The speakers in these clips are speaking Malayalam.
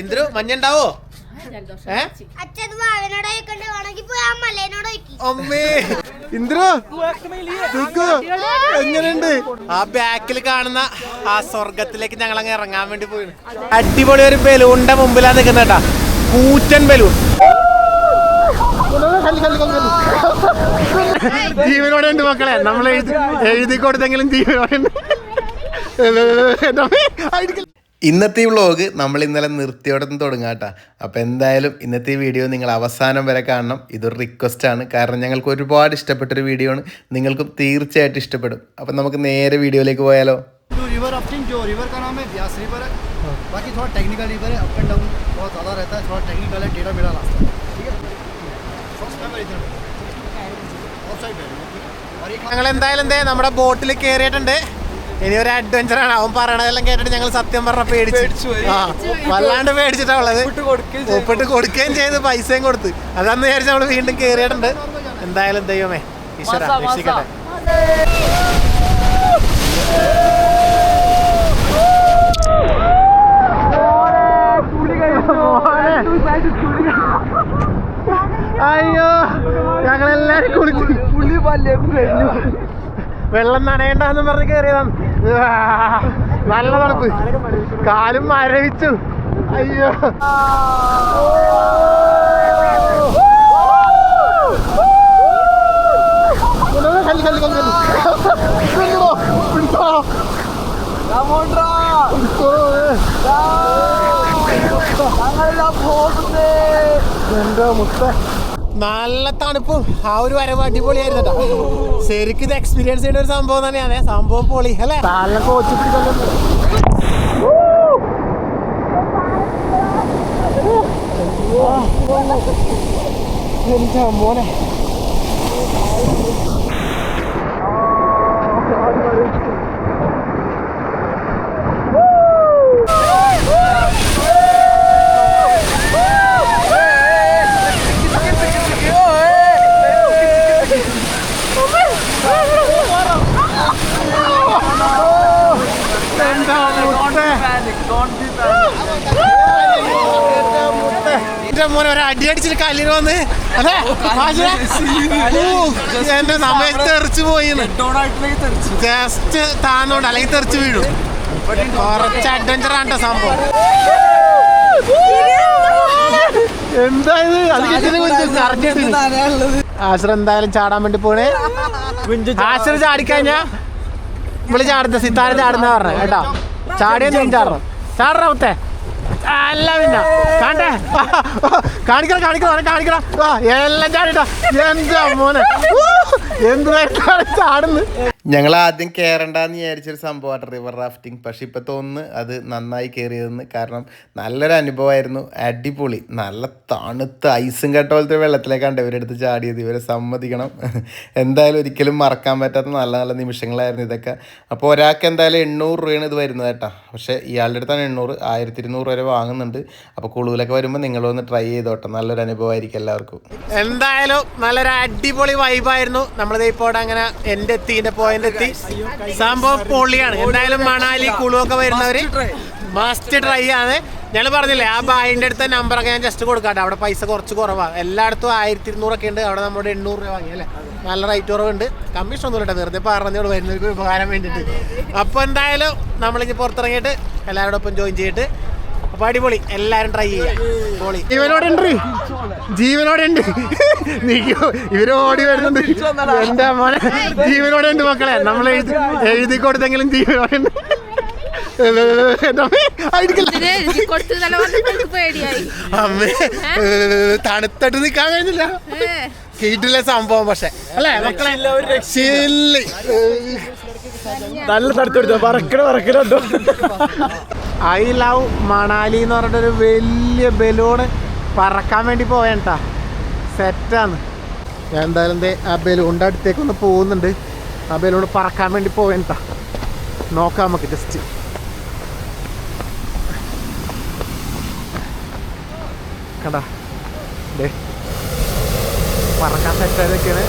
ഇന്ദ്രു മഞ്ഞുണ്ടാവോ? അമ്മേ. ഇന്ദ്രു എങ്ങനെയുണ്ട്? ആ ബാക്കിൽ കാണുന്ന ആ സ്വർഗത്തിലേക്ക് ഞങ്ങൾ അങ്ങ് ഇറങ്ങാൻ വേണ്ടി പോയി അടിപൊളി ഒരു ബലൂണിന്റെ മുമ്പിലാ നിൽക്കുന്ന കേട്ടാ. കൂറ്റൻ ബലൂൺ ജീവനോടെ ഉണ്ട് മക്കളെ. നമ്മൾ എഴുതി എഴുതി കൊടുത്തെങ്കിലും ജീവനോടെ ഉണ്ട്. ഇന്നത്തെ ഈ വ്ളോഗ് നമ്മൾ ഇന്നലെ നിർത്തിയോടെ നിന്ന് തുടങ്ങാട്ടാ അപ്പോൾ എന്തായാലും ഇന്നത്തെ ഈ വീഡിയോ നിങ്ങൾ അവസാനം വരെ കാണണം ഇതൊരു റിക്വസ്റ്റ് ആണ് കാരണം ഞങ്ങൾക്ക് ഒരുപാട് ഇഷ്ടപ്പെട്ടൊരു വീഡിയോ ആണ് നിങ്ങൾക്കും തീർച്ചയായിട്ടും ഇഷ്ടപ്പെടും അപ്പം നമുക്ക് നേരെ വീഡിയോയിലേക്ക് പോയാലോ जो रिवर राफ्टिंग जो रिवर का नाम है ब्यास रिवर है बाकी थोड़ा टेक्निकल रिवर है अप एंड डाउन बहुत ज़्यादा रहता है थोड़ा टेक्निकल है टेढ़ा मेढ़ा रास्ता है ठीक है फर्स्ट टाइम इधर ऑफ साइड है और एक ഞങ്ങൾ എന്തായാലും എന്തേ നമ്മുടെ ബോട്ടിൽ കയറിയിട്ടുണ്ട് ഇനി ഒരു അഡ്വഞ്ചർ ആണ്. അവൻ പറയണതെല്ലാം കേട്ടിട്ട് ഞങ്ങൾ സത്യം പറഞ്ഞ പേടിച്ചു. ആ വല്ലാണ്ട് പേടിച്ചിട്ടാ ഉള്ളത് ഒപ്പിട്ട് കൊടുക്കുകയും ചെയ്ത്. പൈസയും കൊടുത്ത്. അതന്ന് വിചാരിച്ച് നമ്മൾ വീണ്ടും കയറിയിട്ടുണ്ട് എന്തായാലും ദൈവമേ ഈശ്വര രക്ഷിക്കട്ടെ. അയ്യോ ഞങ്ങളെല്ലാരും കുളിച്ചു. വെള്ളം നനയണ്ടെന്ന് പറഞ്ഞ് കയറിയതാണ് നല്ല തണുപ്പ്. കാലും മരവിച്ചു. അയ്യോ. കല്ല്. എന്റെ മുത്ത? നല്ല തണുപ്പും. ആ ഒരു വരവ് അടിപൊളിയായിരുന്നു കേട്ടോ ശരിക്കും ഇത് എക്സ്പീരിയൻസ് ചെയ്യുന്ന ഒരു സംഭവം തന്നെയാണ്. സംഭവം പൊളി അല്ലേ? നല്ല കോച്ച് എന്റെ മോനെ ഒരു അടി അടിച്ചിട്ട് കല്ലിന് വന്ന്. അതെ എന്റെ സമയത്ത് തെറിച്ചു പോയി ജസ്റ്റ് താന്നോണ്ട് അല്ലെങ്കിൽ തെറിച്ച് വീഴും. കുറച്ച് അഡ്വഞ്ചർ ആണ് സംഭവം. എന്താ ഇത്? അത് കിട്ടിയത് കുറിച്ച് അറിഞ്ഞിട്ടില്ല ആശ്ര എന്തായാലും ചാടാൻ വേണ്ടി പോണേ. ആശ്ര ചാടിക്കഴിഞ്ഞാ വിളി ചാടുന്ന സിത്താര ചാടുന്ന പറഞ്ഞ കേട്ടോ. ചാടിയ നീ ചാടണം. ചാടറ മുത്തേ അല്ല പിന്നെ. കാണ്ടേ കാണിക്കണം കാണിക്കണം കാണിക്കണം ആ എല്ലാം ചാടിട്ടാ. എന്താ മോനെ. ഊ, എന്തുമായിട്ടാണ് ചാടുന്നത് ഞങ്ങൾ ആദ്യം കയറണ്ടെന്ന് വിചാരിച്ചൊരു സംഭവമാണ് റിവർ റാഫ്റ്റിംഗ് പക്ഷെ ഇപ്പോൾ തോന്നുന്നു അത് നന്നായി കയറിയതെന്ന് കാരണം നല്ലൊരു അനുഭവമായിരുന്നു. അടിപൊളി. നല്ല തണുത്ത ഐസും കട്ട പോലത്തെ വെള്ളത്തിലേക്കാണ്ട് ഇവരെടുത്ത് ചാടിയത്. ഇവരെ സമ്മതിക്കണം. എന്തായാലും ഒരിക്കലും മറക്കാൻ പറ്റാത്ത നല്ല നല്ല നിമിഷങ്ങളായിരുന്നു ഇതൊക്കെ. അപ്പോൾ ഒരാൾക്ക് എന്തായാലും എണ്ണൂറ് രൂപയാണ് ഇത് വരുന്നത് കേട്ടോ. പക്ഷേ ഇയാളുടെ അടുത്താണ് എണ്ണൂറ്. ആയിരത്തി ഇരുന്നൂറ് വരെ വാങ്ങുന്നുണ്ട്. അപ്പോൾ കുളുവിലൊക്കെ വരുമ്പോൾ നിങ്ങളൊന്ന് ട്രൈ ചെയ്തോട്ടെ. നല്ലൊരു അനുഭവമായിരിക്കും എല്ലാവർക്കും. എന്തായാലും നല്ലൊരു അടിപൊളി വൈബായിരുന്നു നമ്മളിത് ഇപ്പോൾ അങ്ങനെ എന്റെ എത്തിന്റെ പോയിന്റ് എത്തി സംഭവം പൊളിയാണ്. എന്തായാലും മണാലി കുളുവൊക്കെ വരുന്നവര് മസ്റ്റ് ട്രൈ ആണ്. ഞങ്ങൾ പറഞ്ഞില്ലേ ആ ബായിന്റെ അടുത്ത നമ്പറൊക്കെ ഞാൻ ജസ്റ്റ് കൊടുക്കാട്ടെ. അവിടെ പൈസ കുറച്ച് കുറവാണ് എല്ലായിടത്തും ആയിരത്തി ഇരുന്നൂറൊക്കെ ഉണ്ട്. അവിടെ നമ്മുടെ എണ്ണൂറ് രൂപ വാങ്ങി അല്ലേ? നല്ല റേറ്റ് കുറവുണ്ട്. കമ്മീഷൻ ഒന്നും ഇല്ല വെറുതെ പറഞ്ഞോട് വരുന്നവർക്ക് ഉപകാരം വേണ്ടിയിട്ട് അപ്പോൾ എന്തായാലും നമ്മളിനി പുറത്തിറങ്ങിയിട്ട് എല്ലാവരോടൊപ്പം ജോയിൻ ചെയ്തിട്ട് അപ്പോൾ അടിപൊളി. എല്ലാവരും ട്രൈ ചെയ്യാം. പൊളി. ഇവനോട് ഉണ്ട് ജീവനോടെ ഉണ്ട് നീക്കോ ഇവർ ഓടി വരുന്നുണ്ട്. എന്റെ മോനെ? ജീവനോടെ ഉണ്ട് മക്കളെ? നമ്മൾ എഴുതി എഴുതി കൊടുത്തെങ്കിലും ജീവനോടെ ഉണ്ട് തണുത്തട്ട് അമ്മേ, അടിക്കല്ല. കൊടുത്തു നല്ല വന്നപ്പോൾ പേടിയായി. അമ്മേ തണുത്തിട്ട് നിക്കാൻ കഴിഞ്ഞില്ല. കേട്ടില്ല സംഭവം പക്ഷെ. അല്ലേ മക്കളെ? ചില്ലി. നല്ല തടുത്തെടുത്തു പറക്കണ പറക്കണുണ്ടോ ഐ ലവ് മണാലി എന്ന് പറഞ്ഞിട്ടൊരു വലിയ ബലൂണ് പറക്കാൻ വേണ്ടി പോയണ്ട സെറ്റാണ് ഞാൻ എന്തായാലും എന്തേ ആ ബലൂണിന്റെ അടുത്തേക്ക് ഒന്ന് പോകുന്നുണ്ട്. ആ പറക്കാൻ വേണ്ടി പോയട്ടാ. നോക്കാം നമുക്ക് ജസ്റ്റ് കണ്ടാ? ദേ. പറക്കാൻ സെറ്റായി ഗ്യാസ്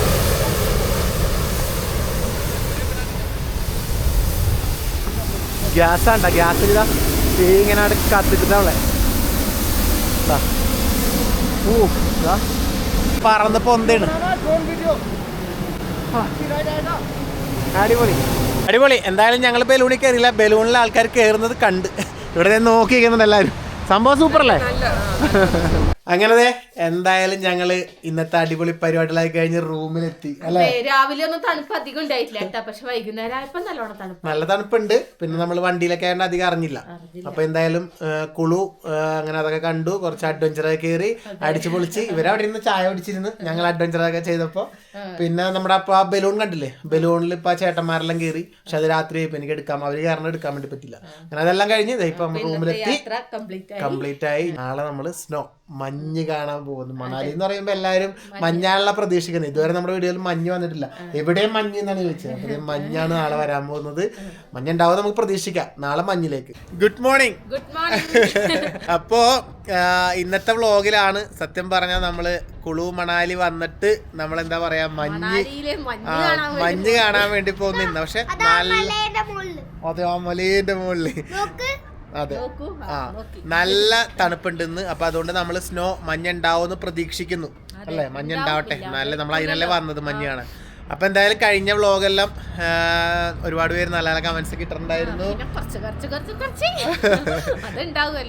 ഗ്യാസാണ്ട ഗ്യാസ് ഇതാ. തീ ഇങ്ങനെ അവിടെ കത്തിച്ചിട്ടാവളെ ഓ പറന്ന് അടിപൊളി. അടിപൊളി. എന്തായാലും ഞങ്ങൾ ബലൂണിൽ കയറിയില്ല. ബലൂണിലെ ആൾക്കാർ കയറുന്നത് കണ്ട്. ഇവിടെ നോക്കി നിൽക്കുന്നുണ്ട് എല്ലാവരും. സംഭവം സൂപ്പർ അല്ലേ അങ്ങനെ എന്തായാലും ഞങ്ങൾ ഇന്നത്തെ അടിപൊളി പരിപാടികളായി കഴിഞ്ഞ് റൂമിലെത്തി അല്ലേ? രാവിലെ ഒന്നും തണുപ്പ് അധികം ഉണ്ടായിട്ടില്ല കേട്ടാ. പക്ഷെ വൈകുന്നേരം ആയപ്പോ നല്ലോണം തണുപ്പ് നല്ല തണുപ്പുണ്ട്. പിന്നെ നമ്മൾ വണ്ടിയിലൊക്കെ ആയതുകൊണ്ട് അധികം അറിഞ്ഞില്ല. അപ്പൊ എന്തായാലും കുളു അങ്ങനെ അതൊക്കെ കണ്ടു. കുറച്ച് അഡ്വഞ്ചറൊക്കെ കയറി അടിച്ചു പൊളിച്ച് ഇവരവിടെ ഇരുന്ന് ചായ കുടിച്ചിരുന്നു. ഞങ്ങൾ അഡ്വഞ്ചറൊക്കെ ചെയ്തപ്പോ. പിന്നെ നമ്മുടെ അപ്പൊ ആ ബലൂൺ കണ്ടില്ലേ? ബലൂണിൽ ഇപ്പൊ ആ ചേട്ടന്മാരെല്ലാം കയറി പക്ഷെ അത് രാത്രി എനിക്ക് എടുക്കാം അവർ കാരണം എടുക്കാൻ വേണ്ടി പറ്റില്ല. അങ്ങനെ അതെല്ലാം കഴിഞ്ഞ് ഇപ്പൊ റൂമിലെത്തി. യാത്ര കംപ്ലീറ്റ് ആയി. കംപ്ലീറ്റ് ആയി. നാളെ നമ്മൾ സ്നോ മഞ്ഞ് കാണാൻ പോകുന്നു. മണാലി എന്ന് പറയുമ്പോൾ എല്ലാവരും മഞ്ഞാണല്ലോ പ്രതീക്ഷിക്കുന്നത്. ഇതുവരെ നമ്മുടെ വീഡിയോയിൽ മഞ്ഞ് വന്നിട്ടില്ല. എവിടെയും മഞ്ഞ് എന്നാണ് ചോദിച്ചത്. അപ്പൊ മഞ്ഞാണ് നാളെ വരാൻ പോകുന്നത്. മഞ്ഞ് ഉണ്ടാവും നമുക്ക് പ്രതീക്ഷിക്കാം. നാളെ മഞ്ഞിലേക്ക്. ഗുഡ് മോർണിംഗ് ഗുഡ് മോർണിംഗ് അപ്പോ ഇന്നത്തെ വ്ളോഗിലാണ് സത്യം പറഞ്ഞാൽ നമ്മൾ കുളു മണാലി വന്നിട്ട് നമ്മൾ എന്താ പറയാ മഞ്ഞ് മഞ്ഞ് ആ കാണാൻ വേണ്ടി മഞ്ഞ് കാണാൻ വേണ്ടി പോകുന്ന. പക്ഷെ അതാ നല്ല അതെ ആ മലേന്റെ മുകളിൽ നോക്ക്. അതെ. ആ നല്ല തണുപ്പുണ്ടെന്ന്. അപ്പൊ അതുകൊണ്ട് നമ്മൾ സ്നോ മഞ്ഞ ഉണ്ടാവുമെന്ന് പ്രതീക്ഷിക്കുന്നു അല്ലേ? മഞ്ഞ ഉണ്ടാവട്ടെ നല്ല നമ്മൾ അതിനല്ലേ വന്നത് മഞ്ഞാണ്. അപ്പൊ എന്തായാലും കഴിഞ്ഞ വ്ളോഗെല്ലാം ഒരുപാട് പേര് നല്ല നല്ല കമന്റ്സ് കിട്ടുന്നുണ്ടായിരുന്നു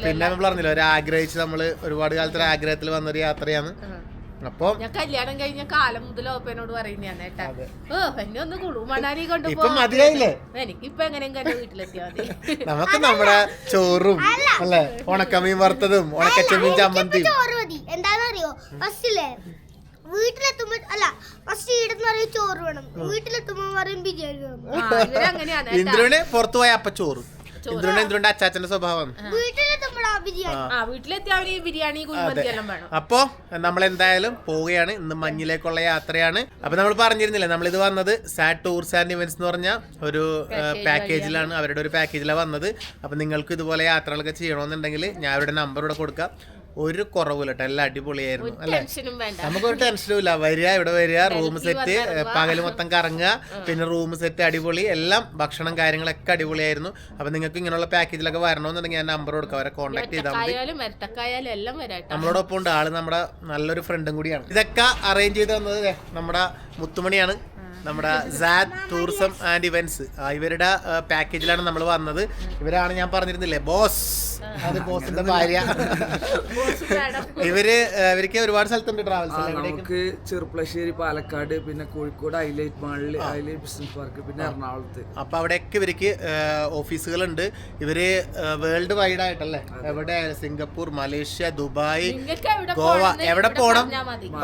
പിന്നെ നമ്മൾ പറഞ്ഞില്ല ഒരു ആഗ്രഹിച്ച് നമ്മൾ ഒരുപാട് കാലത്തെ ആഗ്രഹത്തിൽ വന്നൊരു യാത്രയാണ്. അപ്പൊ ഞാൻ കല്യാണം കഴിഞ്ഞ കാലം മുതൽ ഓപ്പനോട് പറയുന്നതാണ് കേട്ടാ ഓ എന്നെ ഒന്ന് കുളു മണാലി ഇപ്പൊ കൊണ്ടുപോ മതിയായില്ലേ? എനിക്ക് ഇപ്പൊ എങ്ങനെയും വീട്ടിലെത്തിയാ മതി. നമുക്ക് നമ്മുടെ ചോറും അല്ലെ. ഉണക്കമീൻ വറുത്തതും ഉണക്കച്ചമീൻ ചമ്മന്തിയും. ചോറ് മതി. എന്താണെന്ന് അറിയോ ഫസ്റ്റില്ലേ വീട്ടിലെത്തുമ്പോ അല്ല ഫസ്റ്റ് ഇടുന്ന പറയും ചോറ് വേണം. വീട്ടിലെത്തുമ്പോ പറയും ബിരിയാണി വേണം. ഇന്ദ്രന് പുറത്തു പോയ അപ്പ ചോറ്. ഇന്ദ്രന്റെ അച്ചാച്ചന്റെ സ്വഭാവം. ബിരിയാണി. ആ. വീട്ടിലെത്തിയ അവർ ബിരിയാണി കുഴിമന്തി എല്ലാം വേണം. അപ്പോ നമ്മൾ എന്തായാലും പോവുകയാണ്. ഇന്ന് മഞ്ഞിലേക്കുള്ള യാത്രയാണ്. അപ്പൊ നമ്മൾ പറഞ്ഞിരുന്നില്ല നമ്മൾ ഇത് വന്നത് സാറ്റ് ടൂർസ് ആൻഡ് ഇവന്റ്സ് എന്ന് പറഞ്ഞ ഒരു പാക്കേജിലാണ് അവരുടെ ഒരു പാക്കേജിലാണ് വന്നത്. അപ്പൊ നിങ്ങൾക്ക് ഇതുപോലെ യാത്രകളൊക്കെ ചെയ്യണമെന്നുണ്ടെങ്കിൽ ഞാൻ അവരുടെ നമ്പർ ഇവിടെ കൊടുക്കാം. ഒരു കുറവില്ല കേട്ടോ എല്ലാം അടിപൊളിയായിരുന്നു അല്ലെ? ടെൻഷനും വേണ്ട. നമുക്കൊരു ടെൻഷനും ഇല്ല. വരിക ഇവിടെ വരിക റൂം സെറ്റ് പകൽ മൊത്തം കറങ്ങുക. പിന്നെ റൂം സെറ്റ് അടിപൊളി. എല്ലാം ഭക്ഷണം കാര്യങ്ങളൊക്കെ അടിപൊളിയായിരുന്നു. അപ്പൊ നിങ്ങൾക്ക് ഇങ്ങനെയുള്ള പാക്കേജിലൊക്കെ വരണമെന്നുണ്ടെങ്കിൽ ഞാൻ നമ്പർ കൊടുക്കാം. അവരെ കോൺടാക്ട് ചെയ്താൽ മതി. നമ്മളോടൊപ്പം ഉണ്ട്. ആൾ നമ്മുടെ നല്ലൊരു ഫ്രണ്ടും കൂടിയാണ്. ഇതൊക്കെ അറേഞ്ച് ചെയ്ത് തന്നത് ദേ നമ്മുടെ മുത്തുമണിയാണ്. നമ്മുടെ സാദ് ടൂറിസം ആൻഡ് ഇവന്റ്സ് ഇവരുടെ പാക്കേജിലാണ് നമ്മൾ വന്നത്. ഇവരാണ് ഞാൻ പറഞ്ഞിരുന്നില്ലേ? ബോസ്. അത് ബോസിന്റെ ഭാര്യ. ഇവർ ഇവർക്ക് ഒരുപാട് സ്ഥലത്തുണ്ട് ട്രാവൽസ് നമുക്ക് ചെറുപ്പശ്ശേരി പാലക്കാട് പിന്നെ കോഴിക്കോട് ഹൈലൈറ്റ് മാളിൽ ഹൈലൈറ്റ് ബിസിനസ് പാർക്ക് പിന്നെ എറണാകുളത്ത്. അപ്പൊ അവിടെയൊക്കെ ഇവർക്ക് ഓഫീസുകളുണ്ട്. ഇവർ വേൾഡ് വൈഡ് ആയിട്ടല്ലേ? എവിടെ? Singapore Malaysia Dubai Goa. എവിടെ പോണം.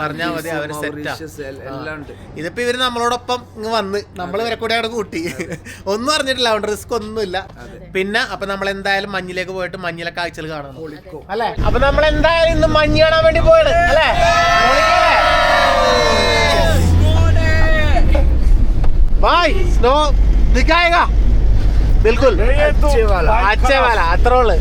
പറഞ്ഞാൽ മതി. അവർ സെറ്റാ എല്ലാം ഉണ്ട്. ഇതിപ്പോ ഇവർ നമ്മളോടൊപ്പം ഇങ്ങ് വന്ന് നമ്മൾ ഇവരെ കൂടെ അവിടെ കൂട്ടി. ഒന്നും അറിഞ്ഞിട്ടില്ല അതുകൊണ്ട് റിസ്ക് ഒന്നുമില്ല. പിന്നെ അപ്പൊ നമ്മൾ എന്തായാലും മഞ്ഞിലേക്ക് പോയിട്ട് മഞ്ഞിലെ കാഴ്ചകൾ കാണണം. അല്ലെ? അപ്പൊ നമ്മൾ എന്തായാലും ഇന്ന് മഞ്ഞ് കാണാൻ വേണ്ടി പോയത് അല്ലേ? By snow നിക്കായക. ബിൽക്കുൽ അച്ഛവാല അത്രേ ഉള്ളു.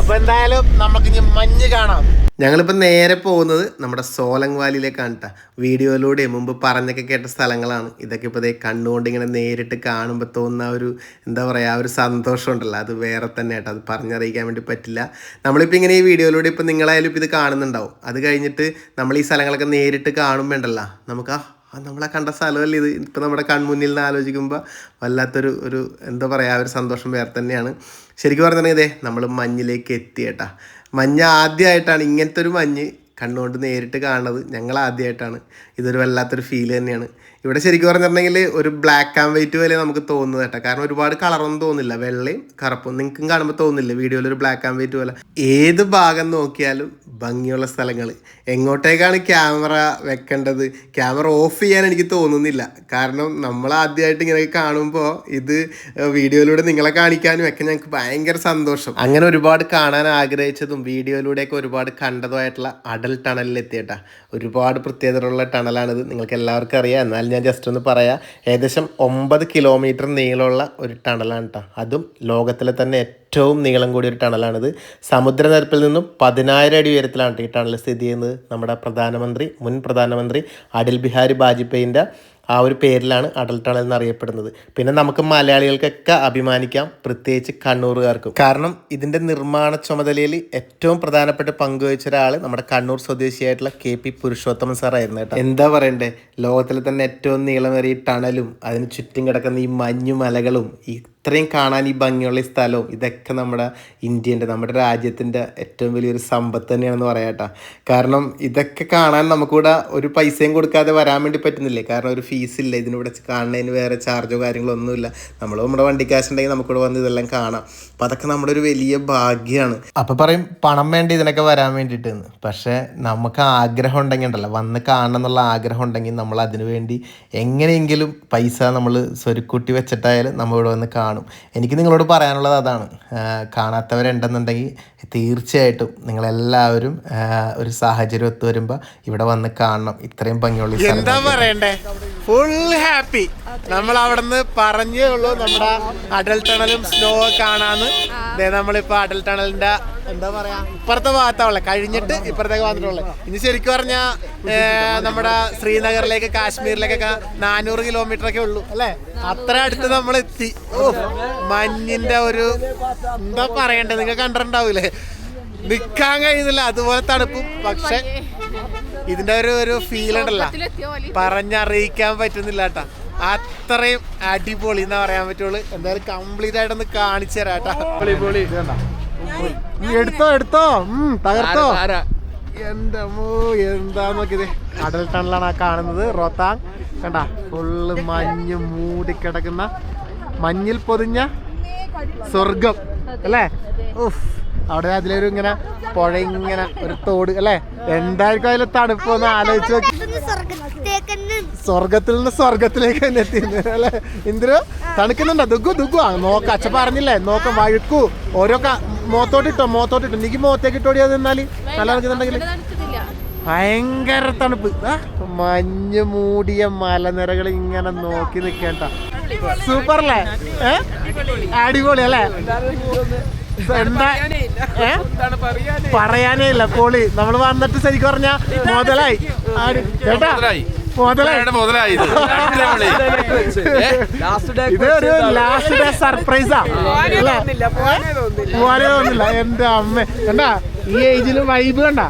അപ്പൊ എന്തായാലും നമുക്ക് ഇനി മഞ്ഞ് കാണാം. ഞങ്ങളിപ്പോൾ നേരെ പോകുന്നത് നമ്മുടെ സോലങ് വാലിയിലേക്കാണ് കേട്ടോ വീഡിയോയിലൂടെ മുമ്പ് പറഞ്ഞൊക്കെ കേട്ട സ്ഥലങ്ങളാണ്. ഇതൊക്കെ ഇപ്പോൾ ഇതേ കണ്ണുകൊണ്ട് ഇങ്ങനെ നേരിട്ട് കാണുമ്പോൾ തോന്നുന്ന ഒരു എന്താ പറയുക ആ ഒരു സന്തോഷം ഉണ്ടല്ലോ. അത് വേറെ തന്നെ കേട്ടോ അത് പറഞ്ഞറിയിക്കാൻ വേണ്ടി പറ്റില്ല. നമ്മളിപ്പോൾ ഇങ്ങനെ ഈ വീഡിയോയിലൂടെ ഇപ്പോൾ നിങ്ങളായാലും ഇപ്പോൾ ഇത് കാണുന്നുണ്ടാവും. അത് കഴിഞ്ഞിട്ട് നമ്മൾ ഈ സ്ഥലങ്ങളൊക്കെ നേരിട്ട് കാണുമ്പോൾ ഉണ്ടല്ലോ. നമുക്ക് ആ നമ്മളെ കണ്ട സ്ഥലമല്ലേ ഇത്? ഇപ്പം നമ്മുടെ കൺമുന്നിൽ നിന്ന് ആലോചിക്കുമ്പോൾ വല്ലാത്തൊരു ഒരു എന്താ പറയുക ഒരു സന്തോഷം വേറെ തന്നെയാണ്. ശരിക്കും പറഞ്ഞിട്ടുണ്ടെങ്കിൽ ഇതേ നമ്മൾ മഞ്ഞിലേക്ക് എത്തിയേട്ടാ മഞ്ഞ് ആദ്യമായിട്ടാണ് ഇങ്ങനത്തെ ഒരു മഞ്ഞ് കണ്ണുകൊണ്ട് നേരിട്ട് കാണുന്നത് ഞങ്ങൾ ആദ്യമായിട്ടാണ് ഇതൊരു വല്ലാത്തൊരു ഫീൽ തന്നെയാണ്. ഇവിടെ ശരിക്കും പറഞ്ഞിട്ടുണ്ടെങ്കിൽ ഒരു ബ്ലാക്ക് ആൻഡ് വൈറ്റ് പോലെ നമുക്ക് തോന്നുന്നത് കേട്ടോ. കാരണം ഒരുപാട് കളറൊന്നും തോന്നില്ല വെള്ളയും കറുപ്പും നിങ്ങൾക്കും കാണുമ്പോൾ തോന്നില്ല വീഡിയോയിൽ ഒരു ബ്ലാക്ക് ആൻഡ് വൈറ്റ് പോലെ. ഏത് ഭാഗം നോക്കിയാലും ഭംഗിയുള്ള സ്ഥലങ്ങൾ എങ്ങോട്ടേക്കാണ് ക്യാമറ വെക്കേണ്ടത്? ക്യാമറ ഓഫ് ചെയ്യാൻ എനിക്ക് തോന്നുന്നില്ല. കാരണം നമ്മൾ ആദ്യമായിട്ട് ഇങ്ങനെ കാണുമ്പോൾ ഇത് വീഡിയോയിലൂടെ നിങ്ങളെ കാണിക്കാനും ഒക്കെ ഞങ്ങൾക്ക് ഭയങ്കര സന്തോഷം. അങ്ങനെ ഒരുപാട് കാണാൻ ആഗ്രഹിച്ചതും വീഡിയോയിലൂടെയൊക്കെ ഒരുപാട് കണ്ടതുമായിട്ടുള്ള അടൽ ടണലിൽ എത്തിയേട്ടാ. ഒരുപാട് പ്രത്യേകതയുള്ള ടണലാണിത് നിങ്ങൾക്ക് എല്ലാവർക്കും അറിയാം. എന്നാൽ ഞാൻ ജസ്റ്റ് ഒന്ന് പറയാം. ഏകദേശം ഒമ്പത് കിലോമീറ്റർ നീളമുള്ള ഒരു ടണലാണ് കേട്ടോ അതും ലോകത്തിലെ തന്നെ ഏറ്റവും നീളം കൂടിയ ഒരു ടണലാണിത്. സമുദ്രനിരപ്പിൽ നിന്നും പതിനായിരം അടി ഉയരത്തിലാണ് ഈ ടണൽ സ്ഥിതി ചെയ്യുന്നത്. നമ്മുടെ പ്രധാനമന്ത്രി മുൻ പ്രധാനമന്ത്രി അടൽ ബിഹാരി വാജ്പേയിന്റെ ആ ഒരു പേരിലാണ് അടൽ ടണൽ എന്നറിയപ്പെടുന്നത്. പിന്നെ നമുക്ക് മലയാളികൾക്കൊക്കെ അഭിമാനിക്കാം പ്രത്യേകിച്ച് കണ്ണൂറുകാർക്കും കാരണം ഇതിന്റെ നിർമ്മാണ ചുമതലയിൽ ഏറ്റവും പ്രധാനപ്പെട്ട പങ്കുവച്ച ഒരാൾ നമ്മുടെ കണ്ണൂർ സ്വദേശിയായിട്ടുള്ള കെ പി പുരുഷോത്തമൻ സാറായിരുന്നു കേട്ടോ. എന്താ പറയണ്ടേ? ലോകത്തിലെ തന്നെ ഏറ്റവും നീളമേറിയ ടണലും അതിന് ചുറ്റും കിടക്കുന്ന ഈ മഞ്ഞു മലകളും ഈ ഇത്രയും കാണാൻ ഈ ഭംഗിയുള്ള ഈ സ്ഥലവും ഇതൊക്കെ നമ്മുടെ ഇന്ത്യന്റെ നമ്മുടെ രാജ്യത്തിന്റെ ഏറ്റവും വലിയൊരു സമ്പത്ത് തന്നെയാണെന്ന് പറയാട്ടോ കാരണം ഇതൊക്കെ കാണാൻ നമുക്കിവിടെ ഒരു പൈസയും കൊടുക്കാതെ വരാൻ വേണ്ടി പറ്റുന്നില്ലേ? കാരണം ഒരു ഫീസ് ഇല്ല ഇതിനിവിടെ കാണുന്നതിന് വേറെ ചാർജോ കാര്യങ്ങളോ ഒന്നുമില്ല. നമ്മൾ നമ്മുടെ വണ്ടി കാശ് ഉണ്ടെങ്കിൽ നമുക്കിവിടെ വന്ന് ഇതെല്ലാം കാണാം. അപ്പം അതൊക്കെ നമ്മുടെ ഒരു വലിയ ഭാഗ്യമാണ് അപ്പം പറയും പണം വേണ്ടി ഇതിനൊക്കെ വരാൻ വേണ്ടിയിട്ട് പക്ഷെ നമുക്ക് ആഗ്രഹം ഉണ്ടെങ്കിൽ ഉണ്ടല്ലോ വന്ന് കാണണം എന്നുള്ള ആഗ്രഹം ഉണ്ടെങ്കിൽ നമ്മൾ അതിനു വേണ്ടി എങ്ങനെയെങ്കിലും പൈസ നമ്മൾ സ്വരുക്കൂട്ടി വെച്ചിട്ടായാലും നമ്മൾ ഇവിടെ വന്ന് കാണും. എനിക്ക് നിങ്ങളോട് പറയാനുള്ളത് അതാണ്. കാണാത്തവരുണ്ടെന്നുണ്ടെങ്കിൽ തീർച്ചയായിട്ടും നിങ്ങളെല്ലാവരും ഒരു സാഹചര്യം ഒത്തു വരുമ്പോൾ ഇവിടെ വന്ന് കാണണം. ഇത്രയും ഭംഗിയുള്ള എന്താ പറയണ്ടേ? ഫുൾ ഹാപ്പി നമ്മൾ അവിടുന്ന് പറഞ്ഞേ ഉള്ളൂ നമ്മുടെ അടൽ ടണലും സ്നോ കാണാന്ന്. നമ്മളിപ്പോ അടൽ ടണലിന്റെ എന്താ പറയാ ഇപ്പുറത്തെ ഭാഗത്താവുള്ള. കഴിഞ്ഞിട്ട് ഇപ്പുറത്തേക്ക് വന്നിട്ടുള്ളു. ഇനി ശരിക്കും പറഞ്ഞാ നമ്മുടെ ശ്രീനഗറിലേക്ക് കാശ്മീരിലേക്കൊക്കെ നാനൂറ് കിലോമീറ്റർ ഒക്കെ ഉള്ളൂ അല്ലെ? അത്ര അടുത്ത് നമ്മൾ എത്തി ഓ മഞ്ഞിന്റെ ഒരു എന്താ പറയണ്ടേ? നിങ്ങൾ കണ്ടിട്ടുണ്ടാവൂലേ? നിക്കാൻ കഴിയുന്നില്ല. അതുപോലെ തണുപ്പും. പക്ഷെ ഇതിന്റെ ഒരു ഒരു ഫീൽ ഉണ്ടല്ലോ. പറഞ്ഞറിയിക്കാൻ പറ്റുന്നില്ല കേട്ടാ. അത്രയും അടിപൊളി എന്നാ പറയാൻ പറ്റുള്ളൂ. എന്തായാലും കംപ്ലീറ്റ് ആയിട്ടൊന്ന് കാണിച്ചു തരാം കേട്ടോ. നീ എടുത്തോ എടുത്തോ. ഉം, തകർത്തോ. എന്റെ അമ്മോ എന്താ നോക്കിയത് കടൽ ടണലാണ് ആ കാണുന്നത് റോത്താങ്. കണ്ട ഫുള്ള് മഞ്ഞ് മൂടിക്കിടക്കുന്ന മഞ്ഞിൽ പൊതിഞ്ഞ സ്വർഗം അല്ലേ? ഉഫ്. അവിടെ അതിലൊരു ഇങ്ങനെ പുഴ ഇങ്ങനെ ഒരു തോട് അല്ലേ? എന്തായിരിക്കും അതിലെ തണുപ്പ് ഒന്ന് ആലോചിച്ച് സ്വർഗത്തിൽ നിന്ന് സ്വർഗത്തിലേക്ക് തന്നെ എത്തി അല്ലെ? ഇന്ദ്രു തണുക്കുന്നുണ്ടോ? ദുഗു ദുഗു. ആ നോക്ക അച്ഛ പറഞ്ഞില്ലേ? നോക്ക വഴുക്കു. ഓരോ മോത്തോട്ടിട്ടോ മോത്തോട്ടിട്ടോ എനിക്ക് മോത്തേക്ക് ഇട്ടോടിയാ നിന്നാൽ നല്ല തണുക്കുന്നുണ്ടെങ്കിൽ ഭയങ്കര തണുപ്പ്. മഞ്ഞ് മൂടിയ മലനിരകൾ ഇങ്ങനെ നോക്കി നിൽക്കേണ്ട സൂപ്പർ അല്ലേ? അടിപൊളി അല്ലേ? എന്താ? പറയാനേ ഇല്ല. കോളി നമ്മൾ വന്നിട്ട് ശരിക്കും പറഞ്ഞ മുതലായി. ആടി- ചേട്ടാ മുതലായി. ഇത് ഒരു ലാസ്റ്റ് ഡേ സർപ്രൈസാ പോവാനേ തോന്നില്ല എന്റെ അമ്മ. കണ്ടാ? ഈ ഏജിൽ വൈബ് കണ്ടാ?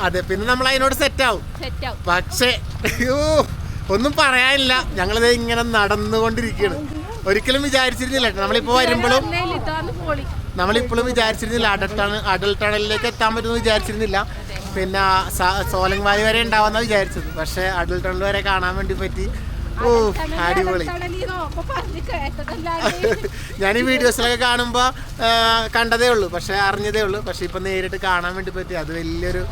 അതെ പിന്നെ നമ്മൾ അതിനോട് സെറ്റ് ആവും. സെറ്റ് ആവും. പക്ഷേ അയ്യോ ഒന്നും പറയാനില്ല. ഞങ്ങളിത് ഇങ്ങനെ നടന്നുകൊണ്ടിരിക്കുകയാണ് ഒരിക്കലും വിചാരിച്ചിരുന്നില്ല. നമ്മളിപ്പോ വരുമ്പോഴും നമ്മളിപ്പോഴും വിചാരിച്ചിരുന്നില്ല അഡൽട്ടാണ് അഡൽട്ട് ടണലിലേക്ക് എത്താൻ പറ്റുമെന്ന് വിചാരിച്ചിരുന്നില്ല. പിന്നെ സോലങ് വാലി വരെ ഉണ്ടാവുന്ന വിചാരിച്ചത്. പക്ഷെ അഡൾട്ടണൽ ടണൽ വരെ കാണാൻ വേണ്ടി പറ്റി. ഓ അടിപൊളി. ഞാൻ ഈ വീഡിയോസിലൊക്കെ കാണുമ്പോൾ കണ്ടതേ ഉള്ളൂ. പക്ഷെ അറിഞ്ഞതേ ഉള്ളൂ. പക്ഷെ ഇപ്പൊ നേരിട്ട് കാണാൻ വേണ്ടി പറ്റി. അത് വലിയൊരു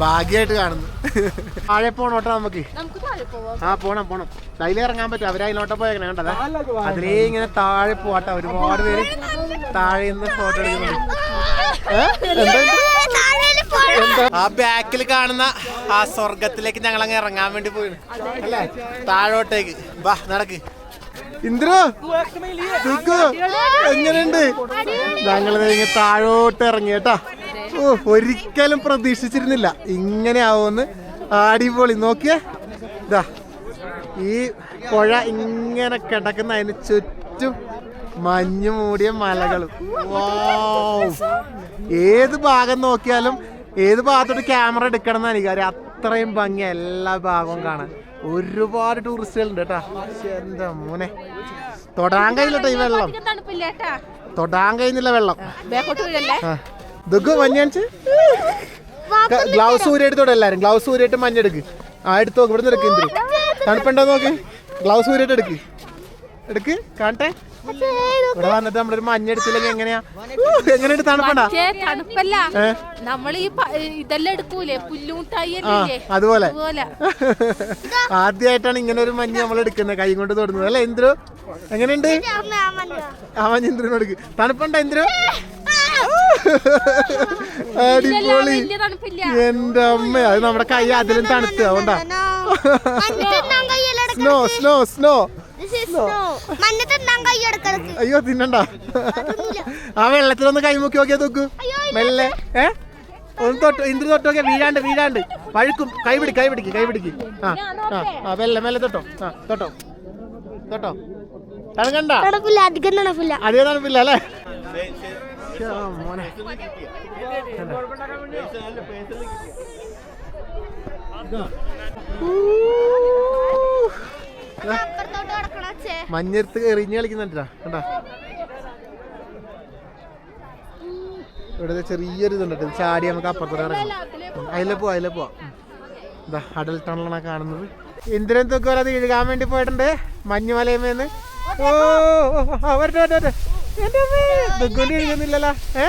ഭാഗ്യമായിട്ട് കാണുന്നു. താഴെ പോണോട്ടോ നമുക്ക്. നമുക്ക് താഴെ പോവാം. ആ പോണം പോണം. അതിലേ ഇറങ്ങാൻ പറ്റും. അവരതിലോട്ട് പോയേക്കണേ കണ്ടതാ? അതിലേ ഇങ്ങനെ താഴെ പോവാട്ടോ. ഒരുപാട് പേര് താഴെ നിന്ന് ഫോട്ടോ എടുക്കുന്നുണ്ട്? ആ ബാക്കിൽ കാണുന്ന ആ സ്വർഗത്തിലേക്ക് ഞങ്ങൾ അങ്ങ് ഇറങ്ങാൻ വേണ്ടി പോയി അല്ലേ? താഴോട്ടേക്ക്. വാ നടക്ക്. ഇന്ദ്രു എങ്ങനെയുണ്ട്? ഞങ്ങൾ താഴോട്ട് ഇറങ്ങി കേട്ടാ. ഓ ഒരിക്കലും പ്രതീക്ഷിച്ചിരുന്നില്ല. ഇങ്ങനെ ആവുമെന്ന് അടിപൊളി. നോക്കിയേ. ഇതാ ഈ പുഴ ഇങ്ങനെ കിടക്കുന്ന അതിന് ചുറ്റും മഞ്ഞു മൂടിയ മലകളും. ഏത് ഭാഗം നോക്കിയാലും ഏത് ഭാഗത്തോട്ട് ക്യാമറ എടുക്കണം എന്നാണ് എനിക്ക് അറിയാം അത്രയും ഭംഗി എല്ലാ ഭാഗവും കാണാൻ. ഒരുപാട് ടൂറിസ്റ്റുകളുണ്ട് കേട്ടാ. എന്റെ മോനെ. തൊടാൻ കഴിയില്ലട്ടോ ഈ വെള്ളം. തൊടാൻ കഴിയുന്നില്ല വെള്ളം. ദുഃഖം മഞ്ഞാണിച്ച്? ഗ്ലൗസ് ഊരിയെടുത്തോടെ എല്ലാരും. ഗ്ലൗസ് ഊരിയിട്ട് മഞ്ഞെടുക്ക്. ആ എടുത്ത് നോക്ക്. ഇവിടെ എടുക്ക് എന്തിന്? തണുപ്പുണ്ടോ നോക്ക്? ഗ്ലൗസ് ഊരിയിട്ട് എടുക്ക്. എടുക്ക്. കാണട്ടെ? ഇവിടെ വന്നിട്ട് നമ്മളൊരു മഞ്ഞ എടുത്തില്ലെങ്കിൽ എങ്ങനെയാ? എങ്ങനെയുണ്ട് തണുപ്പണ്ടാ? തണുപ്പല്ല? നമ്മൾ ഈ ഇതെല്ലാം എടുക്കൂലേ? അല്ലേ അതുപോലെ. ആദ്യമായിട്ടാണ് ഇങ്ങനെ ഒരു മഞ്ഞ് നമ്മൾ എടുക്കുന്നത്. കൈ കൊണ്ട് തൊടുന്നത്. അല്ലെ ഇന്ദ്രു? എങ്ങനെയുണ്ട്. ആ മഞ്ഞ്. ഇന്ദ്രനോട് എടുക്ക്. തണുപ്പുണ്ടോ ഇന്ദ്രു? അടിപൊളി. എന്റെ അമ്മ അത് നമ്മുടെ കൈ അതിലും തണുത്ത് അതുകൊണ്ടാ. സ്നോ സ്നോ സ്നോ അയ്യോ തിന്നണ്ട. ആ വെള്ളത്തിലൊന്ന് കൈമുക്കി നോക്കിയാ നോക്കൂ. മെല്ലെ. ഏ? ഒന്ന് തൊട്ട് ഇന്ദ്ര നോക്കിയാ വീഴാണ്ട് വീഴാണ്ട്. വഴുക്കും. കൈ കൈപിടിക്ക് കൈ പിടിക്ക് കൈ പിടിക്ക്. ആ ആ മെല്ലെ മെല്ലെ തൊട്ടോ. ആ തൊട്ടോ. തൊട്ടോ. തണുക്കണ്ട. തണുപ്പില്ല അധികം തണുപ്പില്ല. അതേ തണുപ്പില്ല അല്ലേ? മഞ്ഞെടുത്ത് എറിഞ്ഞ് കളിക്കുന്നുണ്ടാ കണ്ടാ? ഇവിടെ ചെറിയൊരു ഇതുണ്ട് ഇത് ചാടി നമുക്ക് അപ്പുറത്തോട്ട് കിടക്കാം അതിലെ പോവാ അതിലെ പോവാ. ഇതാ അടൽ ടണലാണ് കാണുന്നത്. ഇന്ദ്രൻ തൂക്കോലത് ഇഴുകാൻ വേണ്ടി പോയിട്ടുണ്ട്. മഞ്ഞുമലയമേന്ന്. ഓ ഓ, ദുഗ്ഗുന് ഇഴുകുന്നില്ലല്ലോ ഏ?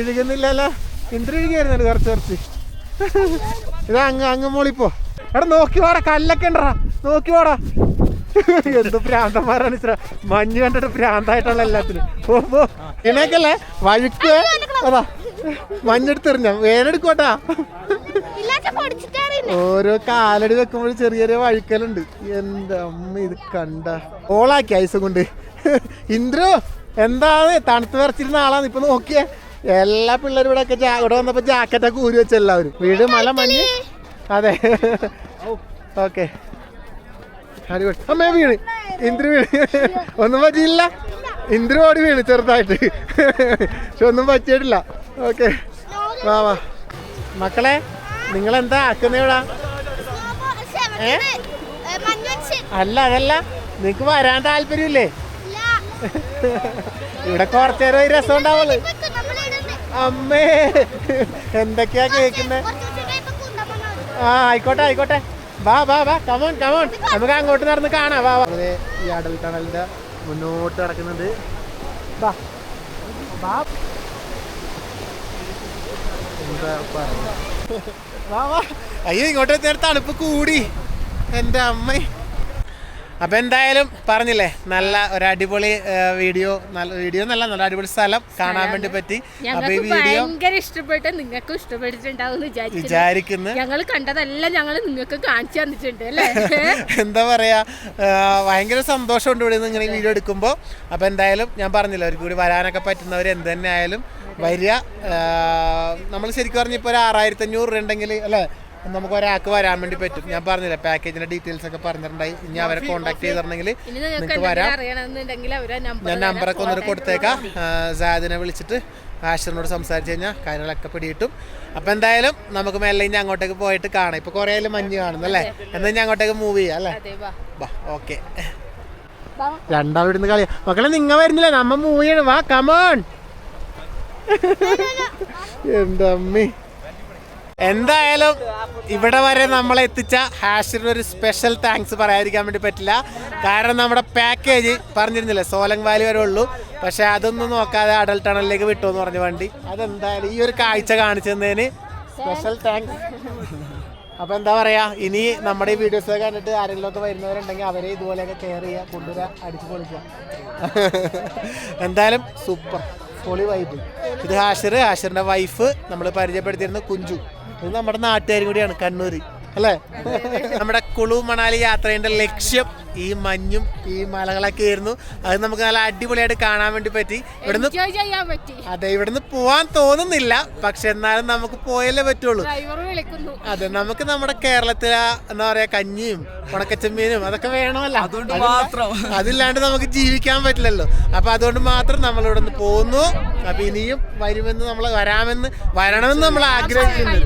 ഇഴുകുന്നില്ലല്ലോ ഇന്ദ്ര ഇഴുകിയായിരുന്നു കുറച്ച് കുറച്ച്. ഇതാ അങ്ങ് അങ്ങ് മോളിപ്പോ എടാ നോക്കി വാടാ കല്ലൊക്കെ ഉണ്ടടാ. നോക്കി വാടാ. എന്ത് പ്രാന്തന്മാരാണ് ഇത്ര. മഞ്ഞ് കണ്ടിട്ട് പ്രാന്തായിട്ടുള്ള എല്ലാത്തിനും. പോ പോ. ഇണക്കല്ലേ വഴുക്ക്. അതാ മഞ്ഞെടുത്തെറിഞ്ഞ? വേനെടുക്കോട്ടാ ഓരോ കാലടി വെക്കുമ്പോൾ ചെറിയ ചെറിയ വഴുക്കലുണ്ട്. എന്റെ അമ്മ ഇത് കണ്ട. ഓളാക്കി ഐസ് കൊണ്ട്. ഇന്ദ്രു എന്താണ്? തണുത്ത് വരച്ചിരുന്ന ആളാണ്. ഇപ്പൊ നോക്കിയേ. എല്ലാ പിള്ളേരും ഇവിടെ ഒക്കെ ഇവിടെ വന്നപ്പോ ജാക്കറ്റൊക്കെ ഊരി വെച്ച എല്ലാവരും. വീട് മല മഞ്ഞ്. അതെ. ഓക്കെ. അടിപൊളി. അമ്മേ വീണ്. ഇന്ദ്രു വീണ്. ഒന്നും പറ്റിയില്ല. ഇന്ദ്രു ഓടി വീണ് ചെറുതായിട്ട്. പക്ഷെ ഒന്നും പറ്റിയിട്ടില്ല. ഓക്കെ. വാ വാ. മക്കളെ നിങ്ങൾ എന്താ ആക്കുന്നേടാ ഏ? അല്ല അതല്ല. നിങ്ങക്ക് വരാൻ താല്പര്യമില്ലേ? ഇവിടെ കുറച്ചേരം ഒരു രസം ഉണ്ടാവുള്ളു. അമ്മേ എന്തൊക്കെയാ കേൾക്കുന്നേ. ആ ആയിക്കോട്ടെ ആയിക്കോട്ടെ. വാ വാ വാ. കമോൺ കമോൺ നമുക്ക് അങ്ങോട്ട് നടന്ന് കാണാം. വാ വാ. ഈ അടൽ ടണലിന്റെ മുന്നോട്ട് നടക്കുന്നത്. വാ. വാ. എന്താ പറയുക? വാ വാ. അയ്യോ ഇങ്ങോട്ട് തണുപ്പ് കൂടി. എന്റെ അമ്മ. അപ്പൊ എന്തായാലും പറഞ്ഞില്ലേ നല്ല ഒരു അടിപൊളി വീഡിയോ നല്ല വീഡിയോ നല്ല നല്ല അടിപൊളി സ്ഥലം കാണാൻ വേണ്ടി പറ്റി. അപ്പൊ ഈ വീഡിയോ ഭയങ്കര ഇഷ്ടപ്പെട്ട് നിങ്ങൾക്കും ഇഷ്ടപ്പെട്ടിട്ടുണ്ടാവും വിചാരിക്കുന്നു. ഞങ്ങൾ കണ്ടതെല്ലാം ഞങ്ങൾ നിങ്ങൾക്ക് കാണിച്ചു തന്നിട്ടുണ്ട് അല്ലേ? എന്താ പറയാ ഭയങ്കര സന്തോഷമുണ്ട് ഇവിടെ നിന്ന് ഇങ്ങനെ വീഡിയോ എടുക്കുമ്പോൾ അപ്പോൾ എന്തായാലും ഞാൻ പറഞ്ഞില്ല അവർക്ക് കൂടി വരാനൊക്കെ പറ്റുന്നവർ എന്ത് തന്നെ ആയാലും വരിക. നമ്മൾ ശരിക്കും പറഞ്ഞ ഇപ്പോൾ ഒരു ആറായിരത്തി അഞ്ഞൂറ് രൂപ ഉണ്ടെങ്കിൽ അല്ലേ? നമുക്ക് ഒരാൾക്ക് വരാൻ വേണ്ടി പറ്റും. ഞാൻ പറഞ്ഞില്ല പാക്കേജിന്റെ ഡീറ്റെയിൽസ് ഒക്കെ പറഞ്ഞിട്ടുണ്ടായി. ഇനി അവരെ കോൺടാക്ട് ചെയ്തിട്ടുണ്ടെങ്കിൽ നിങ്ങൾക്ക് വരാം. ഞാൻ നമ്പറൊക്കെ ഒന്നിട്ട് കൊടുത്തേക്കാം. സാദിനെ വിളിച്ചിട്ട് ആഷിറിനോട് സംസാരിച്ചു കഴിഞ്ഞാൽ കാര്യങ്ങളൊക്കെ പിടിയിട്ടും. അപ്പം എന്തായാലും നമുക്ക് മെല്ലെ ഇനി അങ്ങോട്ടേക്ക് പോയിട്ട് കാണാം. ഇപ്പോൾ കുറേ മഞ്ഞ് കാണുന്നല്ലേ എന്നാൽ ഞാൻ അങ്ങോട്ടേക്ക് മൂവ് ചെയ്യാം അല്ലേ? വാ. ഓക്കെ രണ്ടാം ഇടുന്ന് കളിയാ. മക്കളെ നിങ്ങ വരുന്നില്ല. നമ്മ മൂവ് ചെയ്യണം. വാ കമോൺ എന്താ അമ്മി. എന്തായാലും ഇവിടെ വരെ നമ്മളെ എത്തിച്ച ഹാഷിന് ഒരു സ്പെഷ്യൽ താങ്ക്സ് പറയാതിരിക്കാൻ വേണ്ടി പറ്റില്ല. കാരണം നമ്മുടെ പാക്കേജ് പറഞ്ഞിരുന്നില്ല സോലങ് വാലി വരെ ഉള്ളൂ. പക്ഷെ അതൊന്നും നോക്കാതെ അടൽ ടണലിലേക്ക് വിട്ടു എന്ന് പറഞ്ഞ വണ്ടി. അതെന്തായാലും ഈ ഒരു കാഴ്ച കാണിച്ചു തന്നതിന് സ്പെഷ്യൽ താങ്ക്സ് അപ്പൊ എന്താ പറയാ ഇനി നമ്മുടെ ഈ വീഡിയോസ് കണ്ടിട്ട് ആരെങ്കിലും ഒക്കെ വരുന്നവരുണ്ടെങ്കിൽ അവരെ ഇതുപോലെയൊക്കെ കെയർ ചെയ്യുക കൊണ്ടുവരിക അടിച്ചു പൊളിക്കുക. എന്തായാലും സൂപ്പർ പൊളി വൈബ് ഇത് ഹാഷിർ ഹാഷിറിന്റെ വൈഫ് നമ്മൾ പരിചയപ്പെടുത്തിയിരുന്ന കുഞ്ചു. ഇത് നമ്മുടെ നാട്ടുകാരും കൂടിയാണ് കണ്ണൂര് അല്ലേ? നമ്മുടെ കുളു മണാലി യാത്രയുടെ ലക്ഷ്യം ഈ മഞ്ഞും ഈ മലകളൊക്കെ ആയിരുന്നു. അത് നമുക്ക് നല്ല അടിപൊളിയായിട്ട് കാണാൻ വേണ്ടി പറ്റി. ഇവിടുന്ന് ചെയ്യാൻ പറ്റി. അതെ ഇവിടുന്ന് പോവാൻ തോന്നുന്നില്ല. പക്ഷെ എന്നാലും നമുക്ക് പോയല്ലേ പറ്റുള്ളൂ. ഡ്രൈവർ വിളിക്കുന്നു. അതെ നമുക്ക് നമ്മുടെ കേരളത്തിലെ എന്താ പറയാ കഞ്ഞിയും ഉണക്കച്ചമ്മീനും അതൊക്കെ വേണമല്ലോ. അതുകൊണ്ട് മാത്രം. അതില്ലാണ്ട് നമുക്ക് ജീവിക്കാൻ പറ്റില്ലല്ലോ. അപ്പൊ അതുകൊണ്ട് മാത്രം നമ്മൾ ഇവിടെ നിന്ന് പോകുന്നു അപ്പൊ ഇനിയും വരുമെന്ന് നമ്മൾ വരാമെന്ന് വരണമെന്ന് നമ്മൾ ആഗ്രഹിക്കുന്നു.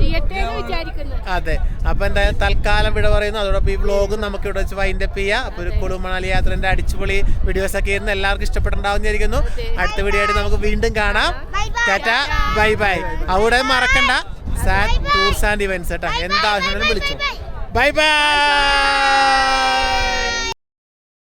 അതെ അപ്പൊ എന്തായാലും തൽക്കാലം ഇവിടെ പറയുന്നു. അതോടൊപ്പം ഈ വ്ലോഗും നമുക്ക് ഇവിടെ വെച്ച് വൈൻഡപ്പ് ചെയ്യാം. അപ്പോൾ ഒരു കുളു മണാലി യാത്രന്റെ അടിച്ചുപൊളി വീഡിയോസൊക്കെ ഇന്ന് എല്ലാവർക്കും ഇഷ്ടപ്പെട്ടുണ്ടാവും വിചാരിക്കുന്നു അടുത്ത വീഡിയോ ആയിട്ട് നമുക്ക് വീണ്ടും കാണാം. ടാറ്റ. ബൈ ബൈ അവിടെ മറക്കണ്ട. സാറ്റ് ടൂർസ് ആൻഡ് ഇവൻസ് കേട്ടോ. എന്താവശ്യം വിളിച്ചു. Bye bye